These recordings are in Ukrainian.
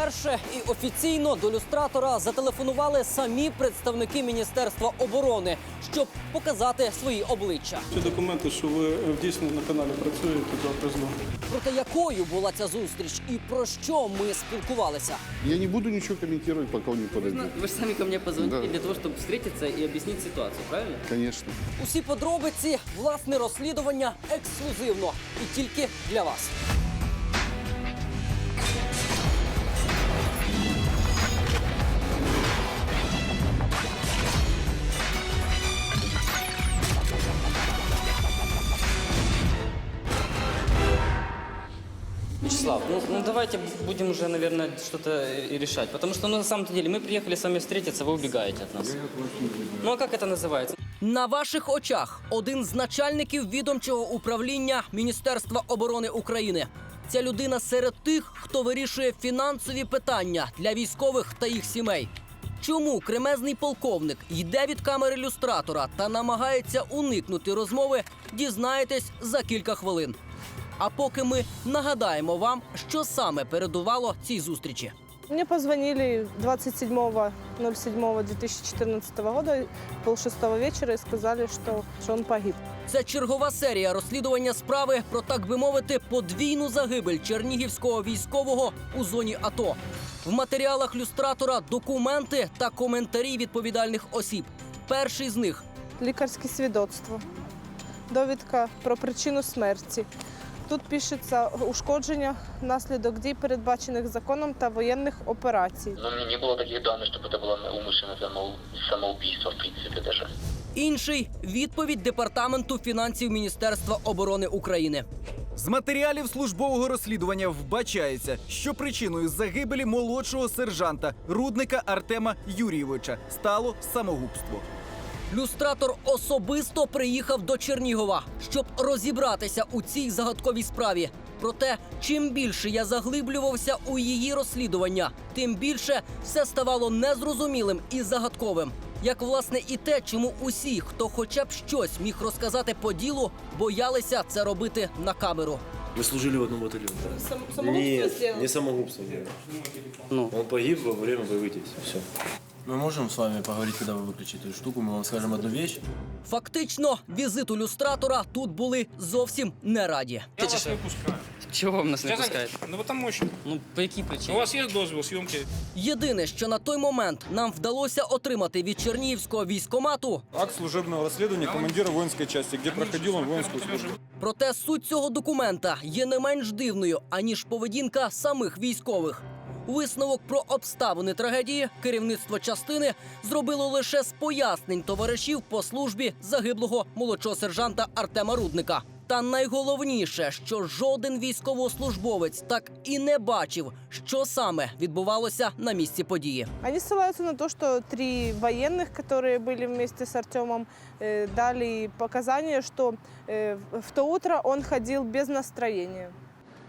Вперше і офіційно до люстратора зателефонували самі представники Міністерства оборони, щоб показати свої обличчя. Ці документи, що ви е, дійсно на каналі працюєте, завтра знову. Проте якою була ця зустріч і про що ми спілкувалися? Я не буду ничего комментировать, пока он не подойдет. Вы же сами ко мне позвонили Да. для того, чтобы встретиться и объяснить ситуацию, правильно? Конечно. Усі подробиці, власне розслідування ексклюзивно і тільки для вас. Вячеслав, ну, ну давайте будем уже, наверное, что-то и решать. Потому что, ну, на самом деле, мы приехали с вами встретиться, вы убегаете от нас. Ну, а как это называется? На ваших очах один з начальників відомчого управління Міністерства оборони України. Ця людина серед тих, хто вирішує фінансові питання для військових та їх сімей. Чому кремезний полковник йде від камери люстратора та намагається уникнути розмови, дізнаєтесь за кілька хвилин. А поки ми нагадаємо вам, що саме передувало цій зустрічі. Мне позвонили 27.07.2014 года, полшестого вечера, и сказали, что, что он погиб. Це чергова серія розслідування справи про так би мовити подвійну загибель чернігівського військового у зоні АТО. В матеріалах люстратора документи та коментарі відповідальних осіб. Перший з них Лікарське свідоцтво, довідка про причину смерті. Тут пишеться ушкодження внаслідок дій, передбачених законом та воєнних операцій. Но мне не было таких данных, чтобы это было умышленное само- самоубийство, в принципе, даже. інший відповідь департаменту фінансів Міністерства оборони України. З матеріалів службового розслідування вбачається, що причиною загибелі молодшого сержанта рудника Артема Юрійовича стало самогубство. Люстратор особисто приїхав до Чернігова, щоб розібратися у цій загадковій справі. Проте, чим більше я заглиблювався у її розслідування, тим більше все ставало незрозумілим і загадковим. Як власне і те, чому усі, хто хоча б щось міг розказати по ділу, боялися це робити на камеру. Вы служили в одном батальоне, да? Нет, не самогубство делали. Ну. Он погиб во время боевых действий. Все. Мы можем с вами поговорить, когда вы выключите эту штуку, мы вам скажем одну вещь. Фактично, візиту люстратора тут були зовсім не раді. Я вас не пускаю. Чего вам нас не пускают? Ну, потому що Ну, по какие у причине? вас є дозвіл зйомки. Єдине, що на той момент нам вдалося отримати від Чернігівського військомату, Акт служебного расследования командира воинской части, где проходил он воинскую службу. Проте суть цього документа є не менш дивною, аніж поведінка самих військових. Висновок про обставини трагедії керівництво частини зробило лише з пояснень товаришів по службі загиблого молодшого сержанта Артема Рудника. Та найголовніше, що жоден військовослужбовець так і не бачив, що саме відбувалося на місці події. Они ссылаются на то, что три военных, которые были вместе с Артемом, э, дали показания, что э, в- в то утро он ходил без настроения.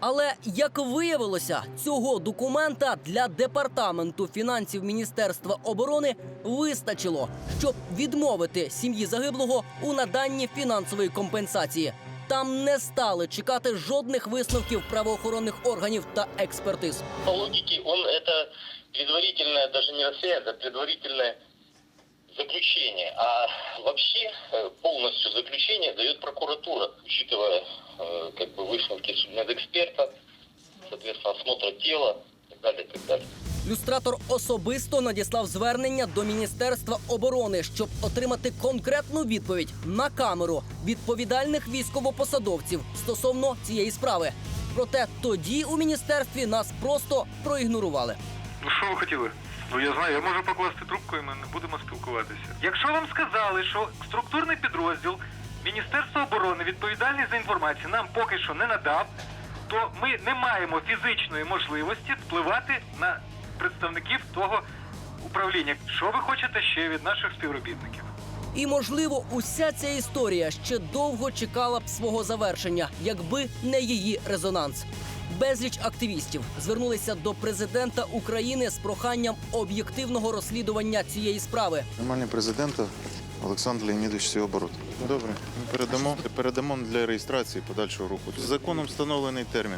Але як виявилося, цього документа для департаменту фінансів Міністерства оборони вистачило, щоб відмовити сім'ї загиблого у наданні фінансової компенсації. Там не стали чекати жодних висновків правоохоронних органів та експертиз. По логике, он это предварительное, даже не расследование, это предварительное заключение. А вообще э, полностью заключение дает прокуратура, учитывая э, как бы высновки судмедэксперта, соответственно, осмотра тела и так далее, и так далее. Люстратор особисто надіслав звернення до Міністерства оборони, щоб отримати конкретну відповідь на камеру відповідальних військовопосадовців стосовно цієї справи. Проте тоді у міністерстві нас просто проігнорували. Ну що ви хотіли? Ну я знаю, я можу покласти трубку і ми не будемо спілкуватися. Якщо вам сказали, що структурний підрозділ Міністерства оборони відповідальний за інформацію нам поки що не надав, то ми не маємо фізичної можливості впливати на представників того управління. Що ви хочете ще від наших співробітників? І можливо, уся ця історія ще довго чекала б свого завершення, якби не її резонанс. Безліч активістів звернулися до президента України з проханням об'єктивного розслідування цієї справи. Нормальний президента Олександр Леонідович Сіоборот. Добре, ми передамо, передамо для реєстрації подальшого руху. Законом встановлений термін.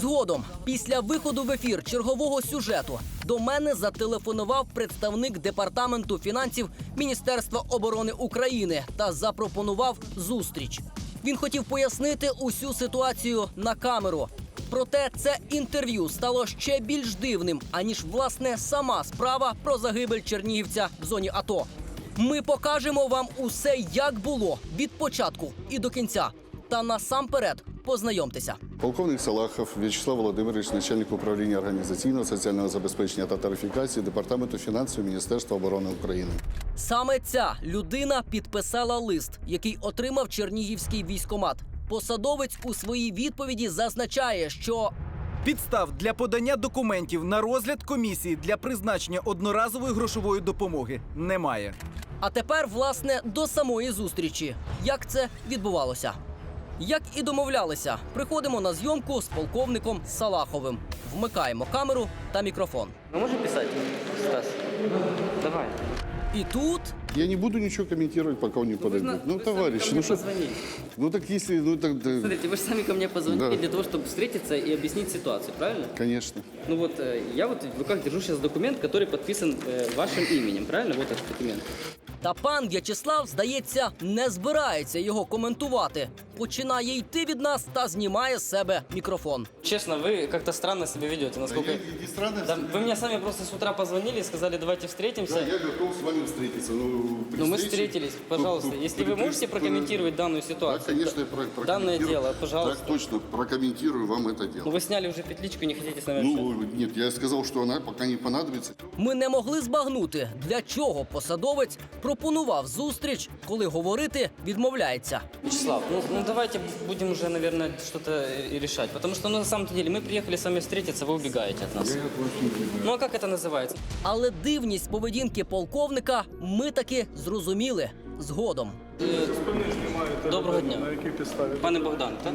Згодом, після виходу в ефір чергового сюжету, до мене зателефонував представник департаменту фінансів Міністерства оборони України та запропонував зустріч. Він хотів пояснити усю ситуацію на камеру. Проте це інтерв'ю стало ще більш дивним, аніж власне сама справа про загибель чернігівця в зоні АТО. Ми покажемо вам усе, як було від початку і до кінця. Та насамперед познайомтеся. Полковник Салахов В'ячеслав Володимирович, начальник управління організаційного соціального забезпечення та тарифікації Департаменту фінансів Міністерства оборони України. Саме ця людина підписала лист, який отримав Чернігівський військомат. Посадовець у своїй відповіді зазначає, що Підстав для подання документів на розгляд комісії для призначення одноразової грошової допомоги немає. А тепер, власне, до самої зустрічі. Як це відбувалося? Як і домовлялися, приходимо на зйомку з полковником Салаховим. Вмикаємо камеру та мікрофон. Мы можем писать, Стас? Давай. І тут Я не буду ничего комментировать, пока он не подойдет. Ну, товарищ, ну что? Позвонили. Ну так если, ну так, да, Смотрите, вы же сами ко мне позвонили Да. для того, чтобы встретиться и объяснить ситуацию, правильно? конечно. Ну вот э, я вот в руках держу сейчас документ, который подписан э, вашим именем, правильно? Вот этот документ. та пан В'ячеслав, здається, не збирається його коментувати. Починає йти від нас та знімає з себе мікрофон. Честно, вы как-то странно себя ведете, насколько... не странно. Да, вы мне сами просто с утра позвонили и сказали, давайте встретимся. я готов с вами встретиться. Ну, при Ну, мы встрече- встретились, пожалуйста. Ну, Если при- вы можете при- прокомментировать данную Да, ситуацию. конечно, я про- Данное прокомментирую. дело, пожалуйста. Так точно, прокомментирую вам это Ну, дело. вы сняли уже петличку, не хотите с нами общаться. Ну, нет, я сказал, что она пока не понадобится. Ми не могли збагнути, для чого посадовець пропонував зустріч, коли говорити відмовляється. Вячеслав, ну, ну давайте будем уже, наверное, что-то и решать. Потому что, ну, на самом деле, мы приехали с вами встретиться, вы убегаете от нас. Ну, а как это называется? Але дивність поведінки полковника ми таки зрозуміли згодом. Доброго дня. На якій підставі? Пане Богдан, так?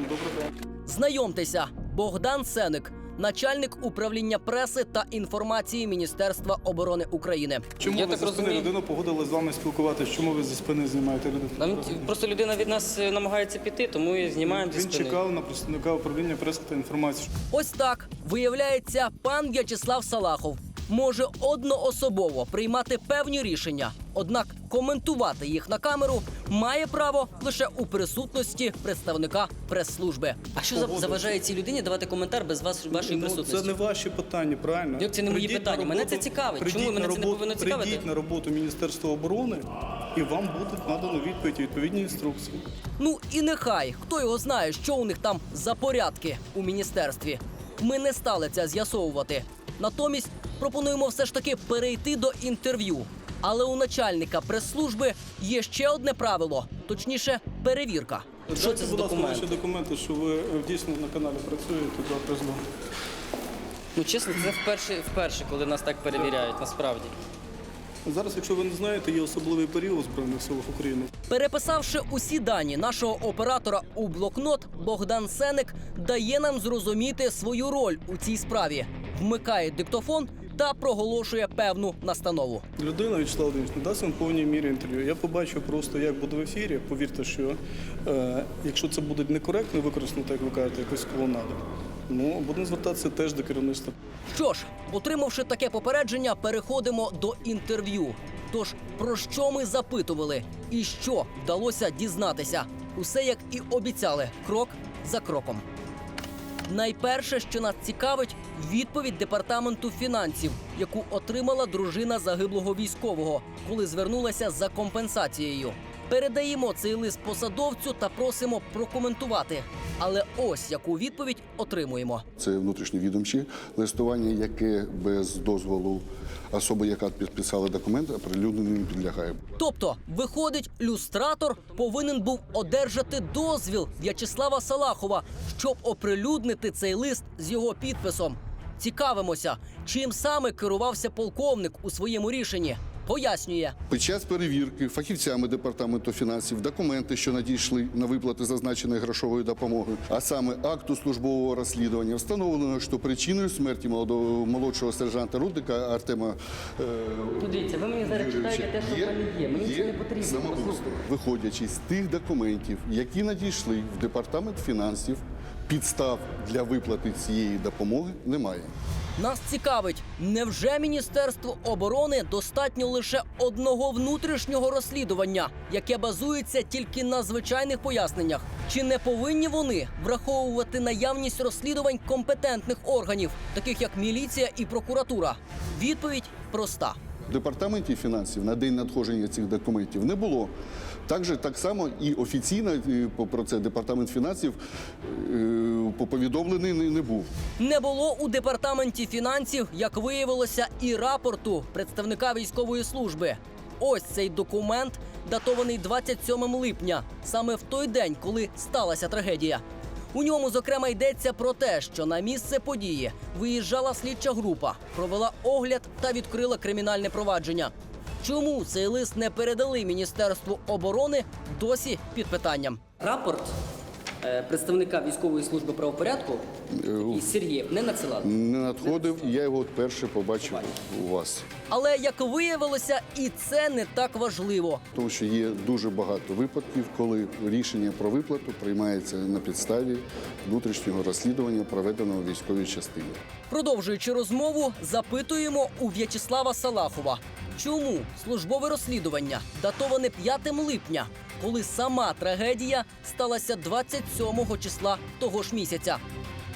Знайомтеся, Богдан Сеник, начальник управління преси та інформації Міністерства оборони України. Чому Я ви так за спини розумію- людину погодили з вами спілкуватися? Чому ви зі спини знімаєте людину? Нам просто людина від нас е, намагається піти, тому і знімаємо зі Він спини. чекав на представника управління преси та інформації. Ось так виявляється, пан В'ячеслав Салахов може одноособово приймати певні рішення, однак коментувати їх на камеру має право лише у присутності представника прес-служби. А що за- заважає цій людині давати коментар без вас, вашої Ну, присутності? це не ваші питання, правильно? Як це не мої питання? Мене це цікавить. Чому мене на це не повинно цікавити? Прийдіть на роботу Міністерства оборони, і вам буде надано відповідь відповідні інструкції. Ну і нехай хто його знає, що у них там за порядки у міністерстві. Ми не стали це з'ясовувати. Натомість пропонуємо все ж таки перейти до інтерв'ю. Але у начальника прес-служби є ще одне правило, точніше, перевірка. Що це за документ? ваші документи, що ви е, дійсно на каналі працюєте до президента. Ну, чесно, це вперше, вперше, коли нас так перевіряють, насправді. Зараз, якщо ви не знаєте, є особливий період у Збройних силах України. Переписавши усі дані нашого оператора у блокнот, Богдан Сеник дає нам зрозуміти свою роль у цій справі, вмикає диктофон та проголошує певну настанову. Людина Вячеслав Володимирович, не дасть вам повній мірі інтерв'ю. Я побачу просто, як буде в ефірі. Повірте, що е, якщо це буде некоректно використано, як ви кажете, якось колонаду, ну будемо звертатися теж до керівництва. Що ж, отримавши таке попередження, переходимо до інтерв'ю. Тож про що ми запитували і що вдалося дізнатися? Усе як і обіцяли, крок за кроком. Найперше, що нас цікавить, відповідь департаменту фінансів, яку отримала дружина загиблого військового, коли звернулася за компенсацією. Передаємо цей лист посадовцю та просимо прокоментувати. Але ось яку відповідь отримуємо. Це внутрішньовідомче листування, яке без дозволу особи, яка підписала документ, оприлюдненню не підлягає. Тобто, виходить, люстратор повинен був одержати дозвіл В'ячеслава Салахова, щоб оприлюднити цей лист з його підписом. Цікавимося, чим саме керувався полковник у своєму рішенні. Пояснює. Під час перевірки фахівцями департаменту фінансів документи, що надійшли на виплати зазначеної грошової допомоги, а саме акту службового розслідування, встановлено, що причиною смерті молодого молодшого сержанта Рудика Артема е, Ну, дивіться, ви мені зараз Юрійовича читаєте те, що в мене є. Мені це не потрібно. самогубство. Виходячи з тих документів, які надійшли в департамент фінансів підстав для виплати цієї допомоги немає. Нас цікавить, невже Міністерство оборони достатньо лише одного внутрішнього розслідування, яке базується тільки на звичайних поясненнях? Чи не повинні вони враховувати наявність розслідувань компетентних органів, таких як міліція і прокуратура? Відповідь проста. Департаменті фінансів на день надходження цих документів не було. Також так само і офіційно е, про це департамент фінансів е, повідомлений не був. Не було у департаменті фінансів, як виявилося, і рапорту представника військової служби. Ось цей документ, датований 27 липня, саме в той день, коли сталася трагедія. У ньому, зокрема, йдеться про те, що на місце події виїжджала слідча група, провела огляд та відкрила кримінальне провадження. Чому цей лист не передали Міністерству оборони досі під питанням? Рапорт представника військової служби правопорядку і Сергієв не надсилали. Не надходив, я його от перше побачив у вас. Але як виявилося, і це не так важливо. Тому що є дуже багато випадків, коли рішення про виплату приймається на підставі внутрішнього розслідування, проведеного військовій частині. Продовжуючи розмову, запитуємо у В'ячеслава Салахова, чому службове розслідування датоване 5 липня, коли сама трагедія сталася 27 числа того ж місяця.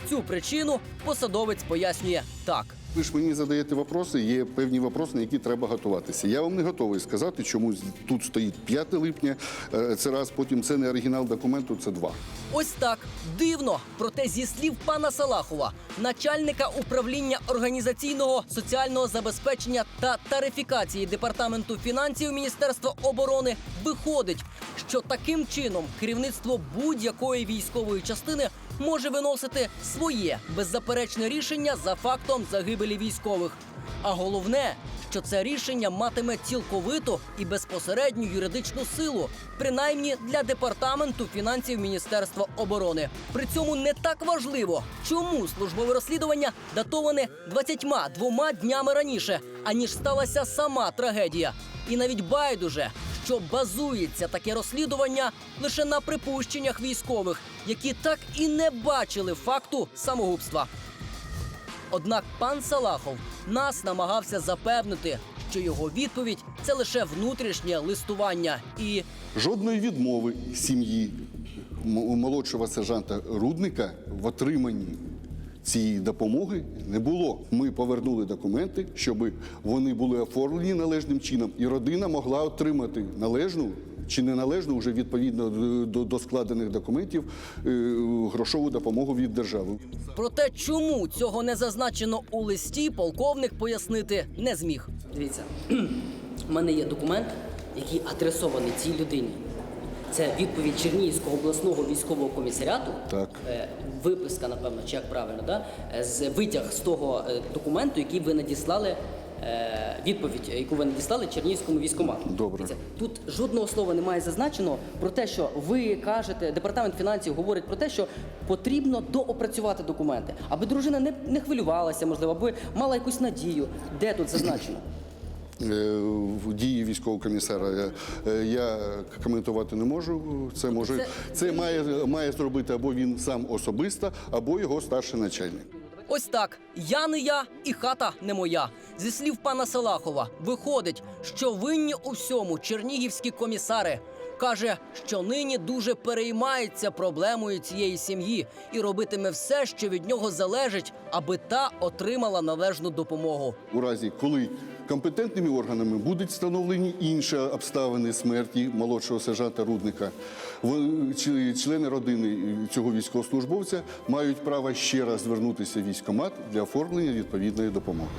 Цю причину посадовець пояснює так. Ви ж мені задаєте вопроси, є певні вопроси, на які треба готуватися. Я вам не готовий сказати, чому тут стоїть 5 липня, е, це раз, потім це не оригінал документу, це два. Ось так дивно. Проте зі слів пана Салахова, начальника управління організаційного соціального забезпечення та тарифікації департаменту фінансів Міністерства оборони, виходить, що таким чином керівництво будь-якої військової частини може виносити своє беззаперечне рішення за фактом загибелі військових. А головне, що це рішення матиме цілковиту і безпосередню юридичну силу, принаймні для департаменту фінансів Міністерства оборони. При цьому не так важливо, чому службове розслідування датоване 22 днями раніше, аніж сталася сама трагедія. І навіть байдуже, що базується таке розслідування лише на припущеннях військових, які так і не бачили факту самогубства. Однак пан Салахов нас намагався запевнити, що його відповідь це лише внутрішнє листування і Жодної відмови сім'ї молодшого сержанта Рудника в отриманні цієї допомоги не було. Ми повернули документи, щоб вони були оформлені належним чином, і родина могла отримати належну чи неналежну, вже відповідно до, до, складених документів, е, грошову допомогу від держави. проте, чому цього не зазначено у листі, полковник пояснити не зміг. Дивіться, у мене є документ, який адресований цій людині. Це відповідь Чернігівського обласного військового комісаріату. Так. Е, Виписка, напевно, чи як правильно, да? Е, з витяг з того документу, який ви надіслали. Е, Відповідь, яку ви надіслали Чернігівському військомату. Добре. Тут жодного слова немає зазначено про те, що ви кажете, департамент фінансів говорить про те, що потрібно доопрацювати документи, аби дружина не, не хвилювалася, можливо, аби мала якусь надію. Де тут зазначено? Е, В дії військового комісара я, е, я коментувати не можу. Це може це- це має, має зробити або він сам особисто, або його старший начальник. Ось так. Я не я і хата не моя. Зі слів пана Салахова, виходить, що винні у всьому чернігівські комісари. Каже, що нині дуже переймається проблемою цієї сім'ї і робитиме все, що від нього залежить, аби та отримала належну допомогу. У разі, коли компетентними органами будуть встановлені інші обставини смерті молодшого сержанта Рудника, члени родини цього військовослужбовця мають право ще раз звернутися в військкомат для оформлення відповідної допомоги.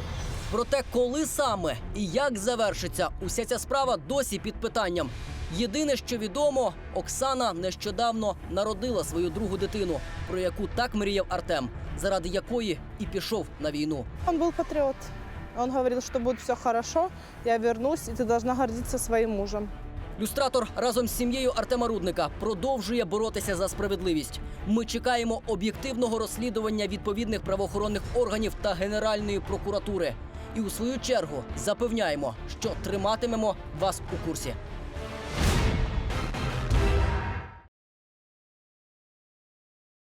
Проте, коли саме і як завершиться уся ця справа досі під питанням. Єдине, що відомо, Оксана нещодавно народила свою другу дитину, про яку так мріяв Артем, заради якої і пішов на війну. Он был патриот. Он говорил, что будет все хорошо, я вернусь, и ты должна гордиться своим мужем. Люстратор разом з сім'єю Артема Рудника продовжує боротися за справедливість. Ми чекаємо об'єктивного розслідування відповідних правоохоронних органів та Генеральної прокуратури. І у свою чергу запевняємо, що триматимемо вас у курсі.